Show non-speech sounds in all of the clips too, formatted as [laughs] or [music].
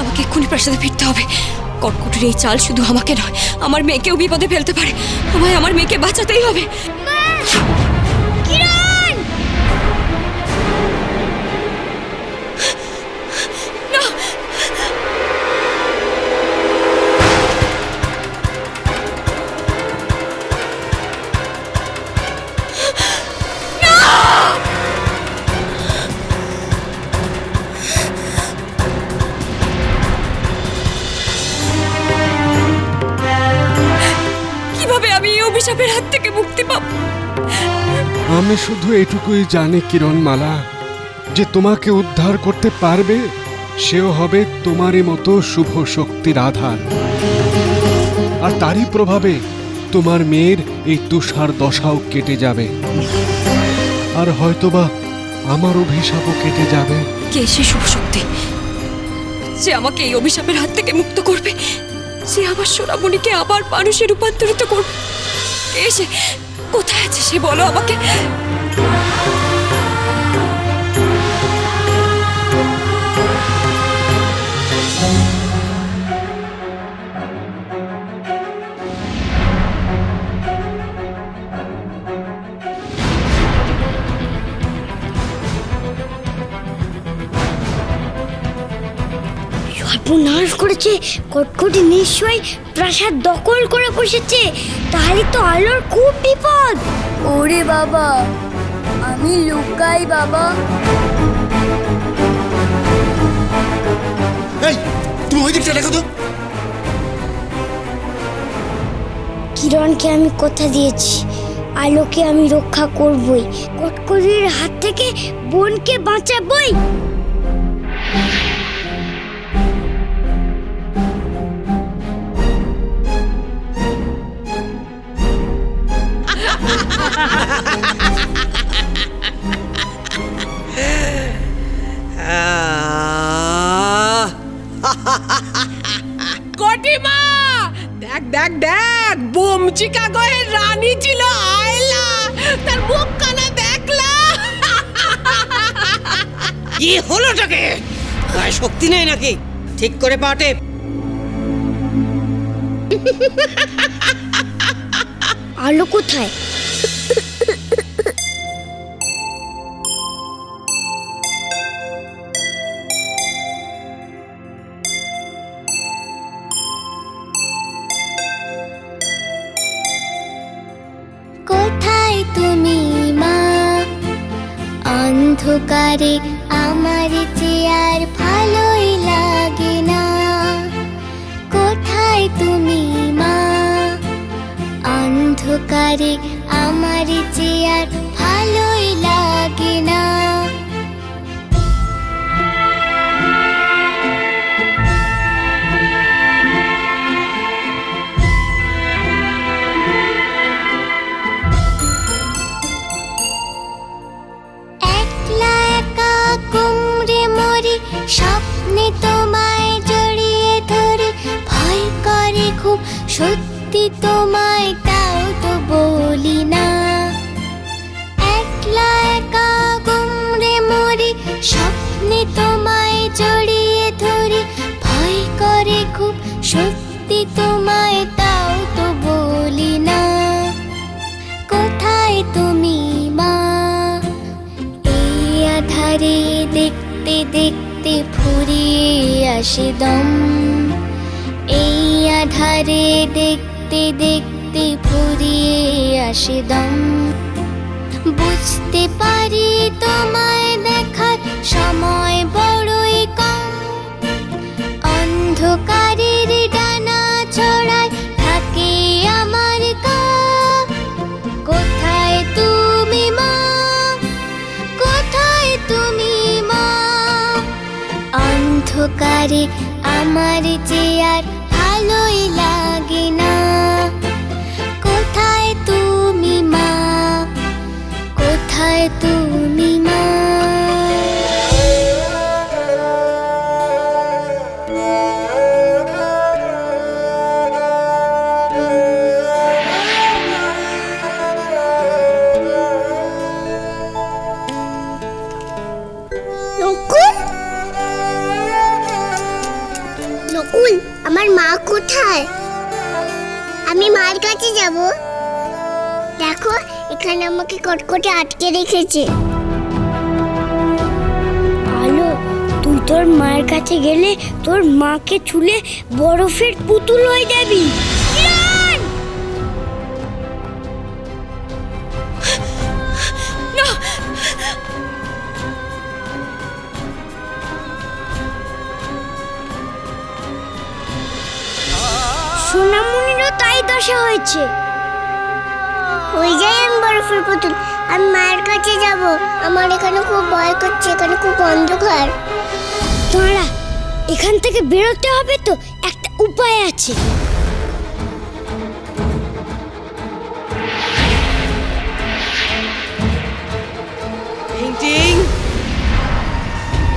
আমাকে এক্ষুনি প্রাসাদে ফিরতে হবে। কটকুটির এই চাল শুধু আমাকে নয়, আমার মেয়েকেও বিপদে ফেলতে পারে। আমায় আমার মেয়েকে বাঁচাতেই হবে। অভিশাপের হাত থেকে মুক্তি পাবো। আমি শুধু এটুকুই জানি কিরণমালা যে তোমাকে উদ্ধার করতে পারবে সেও হবে তোমারই মতো শুভ শক্তির আধার। আর তারই প্রভাবে তোমার মেয়ের এই তুষার দশাও কেটে যাবে। আর হয়তোবা আমার অভিশাপও কেটে যাবে। কে সে শুভ শক্তি যে আমাকে এই অভিশাপের হাত থেকে মুক্ত করবে? সে আবার সোনামণিকে আবার মানুষে রূপান্তরিত করবে। কোথায় আছে সে বলো আমাকে? সর্বনাশ করেছে কটকটি নিশ্চয়ই প্রাসাদ দখল করে বসেছে তাহলে তো আলোর খুব বিপদ। ওরে বাবা আমি লুকাই বাবা। এই তুমি ওই দিকটা দেখো তো। কিরণকে আমি কথা দিয়েছি আলোকে আমি রক্ষা করবই কটকটির হাত থেকে বোনকে বাঁচাবই। কটিমা দেখ দেখ দেখ বোমচিকা গয়ের রানী ছিল আয়লা। তার মুখখানা দেখলা। কি হলোটাকে গায়ে শক্তি নেই নাকি? ঠিক করে পাটে। আলো কোথায়? অন্ধকারে আমার চেয়ার ভালোই লাগে না। কোথায় তুমি মা? অন্ধকারে আমার চেয়ার ভালোই লাগে না। সত্যি তোমায় তাও তো বলি না। একলা একা কুমড়ে মরি, স্বপ্নে তোমায় জড়িয়ে ধরে। ভয় করে খুব সত্যি তোমায় তাও তো বলি না। কোথায় তুমি মা? এই আধারে দেখতে দেখতে ফুরিয়ে আসে দম। আধারে দেখতে দেখতে ফুরিয়ে আসে দম। বুঝতে পারি তোমায় দেখার সময় বড়ই কম। অন্ধকারের ডানা ছড়ায় থাকে আমার কোথায় তুমি মা? কোথায় তুমি মা? অন্ধকারে আমার আর ভালোই লাগে না। কোথায় তুমি মা? কোথায় কোথায়? আমি মার কাছে যাব। দেখো, এখানে আমাকে কটকটে আটকে রেখেছে। আলো, তুই তোর মার কাছে গেলে তোর মাকে ছুলে বরফের পুতুল হয়ে যাবি। হয়েছে। ওই যাই আমি বরফের পুতুল, আমি মায়ের কাছে যাব। আমার এখানে খুব ভয় করছে, এখানে খুব অন্ধকার। তোরা এখান থেকে বেরোতে হবে তো, একটা উপায় আছে।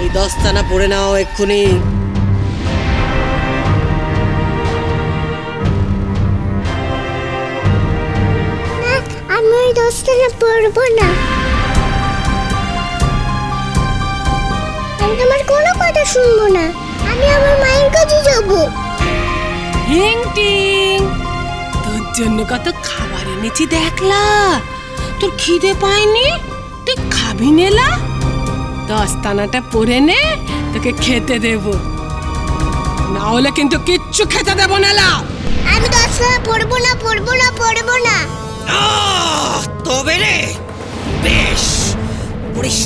এই দস্তানা পরে নাও এক্ষুনি। ওই দশটা পড়ব না। আমি তোমার কোনো কথা শুনব না। আমি আমার মায়ের কাছে যাব। হিং টিং। তোর জন্য কত খাবার এনেছি দেখলা? তোর খিদে পায়নি? তুই খাবি নেলা? দস্তানাটা পরে নে তোকে খেতে দেব। না হলে কিন্তু কিচ্ছু খেতে দেব নেলা। আমি দশটা পড়ব না পড়ব না পড়ব না।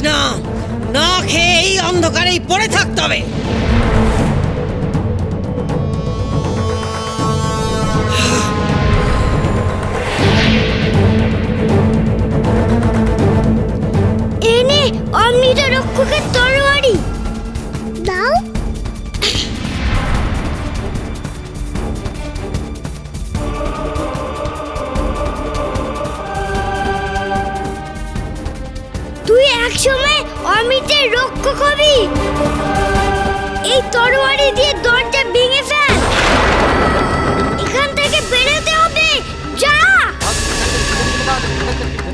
না না খেয়ে এই অন্ধকারেই পড়ে থাকতে হবে। এনে অমৃত রক্ষকের তরবারি দাও। একসময় অমিতের রক্ষক হবি এই তরবারি দিয়ে দরজা ভেঙে ফেল। এখান থেকে বেরোতে হবে। যা!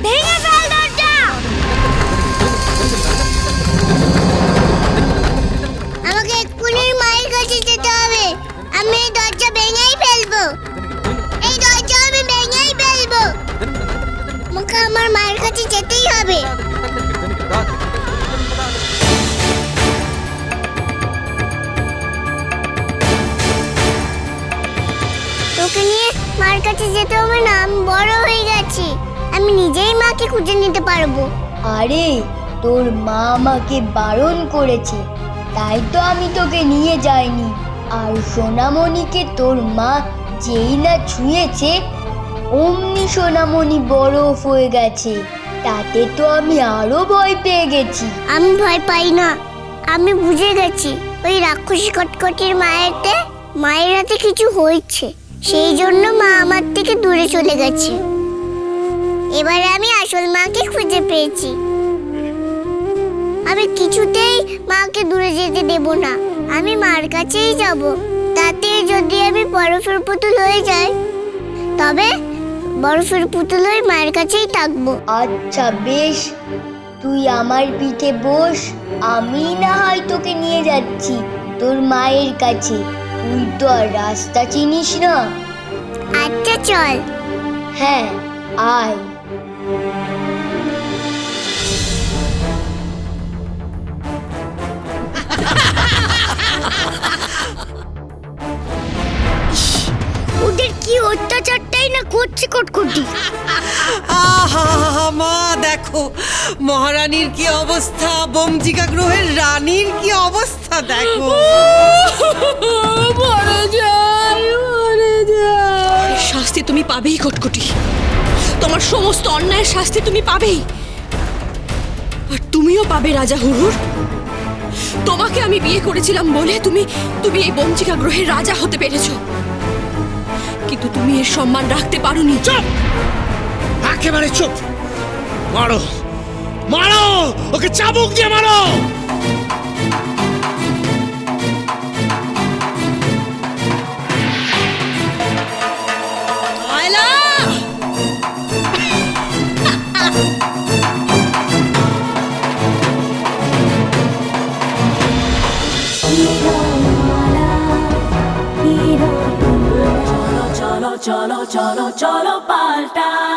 ভেঙে ফেল দরজা। আমাকে এক্ষুনি মায়ের কাছে যেতে হবে। আমি এই দরজা ভেঙেই ফেলব। এই দরজা আমি ভেঙেই ফেলব। আমাকে আমার মায়ের কাছে যেতেই হবে। কাছে যেতে হবে না আমি বড় হয়ে গেছি। আমি নিজেই মাকে খুঁজে নিতে পারব। আরে তোর মা আমাকে বারণ করেছে। তাই তো আমি তোকে নিয়ে যাইনি। আর সোনামণিকে তোর মা যেই না ছুঁয়েছে অমনি সোনামণি বরফ হয়ে গেছে। তাতে তো আমি আরও ভয় পেয়ে গেছি। আমি ভয় পাই না। আমি বুঝে গেছি ওই রাক্ষসী কটকটির মায়েরতে মায়ের হাতে কিছু হয়েছে। সেই জন্য মা আমার থেকে দূরে চলে গেছে। এবারে আমি আসল মাকে খুঁজে পেয়েছি। আমি কিছুতেই মাকে দূরে যেতে দেব না। আমি মার কাছেই যাব। তাতে যদি আমি বরফের পুতুল হয়ে যাই, তবে বরফের পুতুল হয়ে মায়ের কাছেই থাকব। আচ্ছা বেশ। তুই আমার পিঠে বস। আমি না হয় তোকে নিয়ে যাচ্ছি, তোর মায়ের কাছে। তুই তো আর রাস্তা চিনিস না? আচ্ছা চল। হ্যাঁ আয়। [laughs] ওদের কি অত্যাচারটাই না করছে কটকটি? আহা মা দেখো মহারানীর কি অবস্থা? বমজিকা গ্রহের রানীর কি অবস্থা দেখো। মরে যাই মরে যাই শাস্তি তুমি পাবেই কটকটি। তোমার সমস্ত অন্যায়ের শাস্তি তুমি পাবেই। আর তুমিও পাবে রাজা হুরুর তোমাকে আমি বিয়ে করেছিলাম বলে তুমি তুমি এই বঞ্চিকা গ্রহের রাজা হতে পেরেছ। কিন্তু তুমি এর সম্মান রাখতে পারোনি। চুপ! একেবারে চুপ! মারো! মারো! ওকে চাবুক দিয়ে মারো! Cholo, cholo, cholo, paltai.